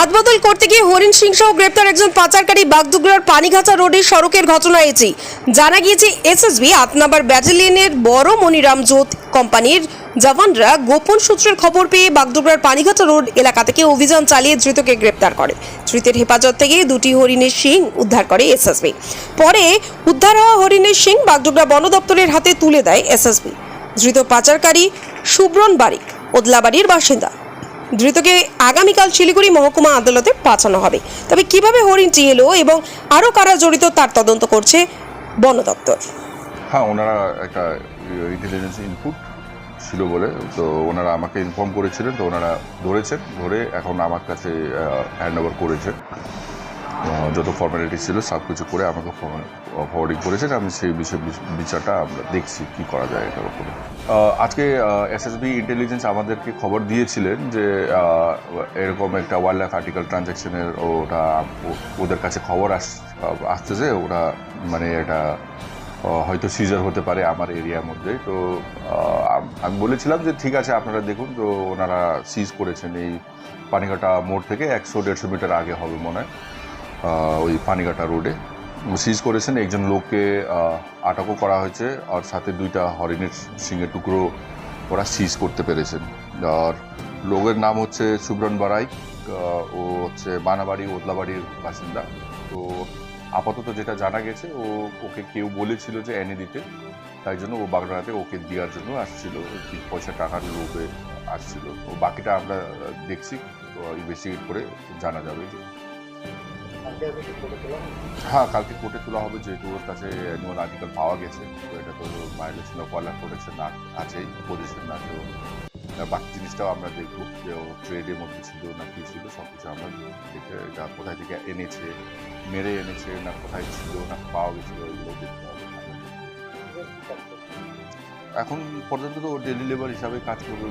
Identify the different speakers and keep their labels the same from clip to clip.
Speaker 1: হাতবদল করতে গিয়ে হরিণ সিং সহ গ্রেপ্তার একজন পাচারকারী বাগডুগরার পানিঘাটা রোডের সড়কের ঘটনা হয়েছে জানা গিয়েছে, এসএসবি আট নম্বর ব্যাটালিয়নের বড় মনিরাম জোত কোম্পানির জওয়ানরা গোপন সূত্রের খবর পেয়ে বাগডুগরার পানিঘাটা রোড এলাকা থেকে অভিযান চালিয়ে ধৃতকে গ্রেপ্তার করে। ধৃতের হেফাজত থেকে দুটি হরিণের শিং উদ্ধার করে এসএসবি। পরে উদ্ধার হওয়া হরিণের শিং বাগডুগরা বন দপ্তরের হাতে তুলে দেয় এসএসবি। ধৃত পাচারকারী সুব্রণ বাড়ি ওদলাবাড়ির বাসিন্দা। ধৃতকে আগামীকাল শিলিগুড়ি মহকুমা আদালতে পাঠানো হবে। তবে কীভাবে হরিণটি এলো এবং আরও কারা জড়িত তার তদন্ত করছে বন দপ্তর।
Speaker 2: হ্যাঁ ওনারা একটা ইন্টেলিজেন্স ইনপুট ছিল বলে, তো ওনারা আমাকে ইনফর্ম করেছিলেন, তো ওনারা ধরেছেন, ধরে এখন আমার কাছে হ্যান্ড ওভার করেছে। যত ফর্মালিটি ছিল সব কিছু করে আমাকে ফরওয়ার্ডিং করেছেন আমি সেই বিষয়ে বিচারটা আমরা দেখছি কি করা যায় এটার উপরে আজকে এসএসবি ইন্টেলিজেন্স আমাদেরকে খবর দিয়েছিলেন যে এরকম একটা ওয়াইল্ড লাইফ আর্টিকেল ট্রানজ্যাকশনের ওটা ওদের কাছে খবর আস আসতেছে, ওরা মানে এটা হয়তো সিজার হতে পারে আমার এরিয়ার মধ্যে। তো আমি বলেছিলাম যে ঠিক আছে, আপনারা দেখুন, তো ওনারা সিজ করেছেন এই পানিঘাটা মোড় থেকে একশো দেড়শো মিটার আগে হবে মনে হয়। ওই পানিঘাটা রোডে সিজ করেছেন, একজন লোককে আটকও করা হয়েছে আর সাথে দুইটা হরিণের সিংহের টুকরো ওরা সিজ করতে পেরেছেন। আর লোকের নাম হচ্ছে সুব্রন বারাই ও হচ্ছে বানাবাড়ি, ওদলাবাড়ির বাসিন্দা। তো আপাতত যেটা জানা গেছে, ও, ওকে কেউ বলেছিল যে এনে দিতে। তাই জন্য ও বাগড়াতে ওকে দেওয়ার জন্য আসছিল পয়সা টাকার লোভে আসছিল। ও বাকিটা আমরা দেখছি ইনভেস্টিগেট করে জানা যাবে যে হ্যাঁ কালকে কোর্টে তোলা হবে, যেহেতু ওর কাছে অ্যানুয়াল আর্টিকেল পাওয়া গেছে, তো এটা তো ভায়োলেশন অফ ওয়াইল্ড প্রোটেকশন আছেই পজিশন না, তো বাকি জিনিসটাও আমরা দেখব, যে ও ট্রেডের মধ্যে ছিল না কি ছিল সব কিছু আমরা দেখে, এটা কোথায় থেকে এনেছে, মেরে এনেছে না কোথায় ছিল, না পাওয়া গেছিল, এগুলো দেখতে হবে এখন পর্যন্ত তো ডেলি লেবার হিসাবে কাজ করবে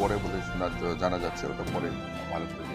Speaker 2: পরে বলে শোনা, জানা যাচ্ছে, ওটা পরে ভালো করে।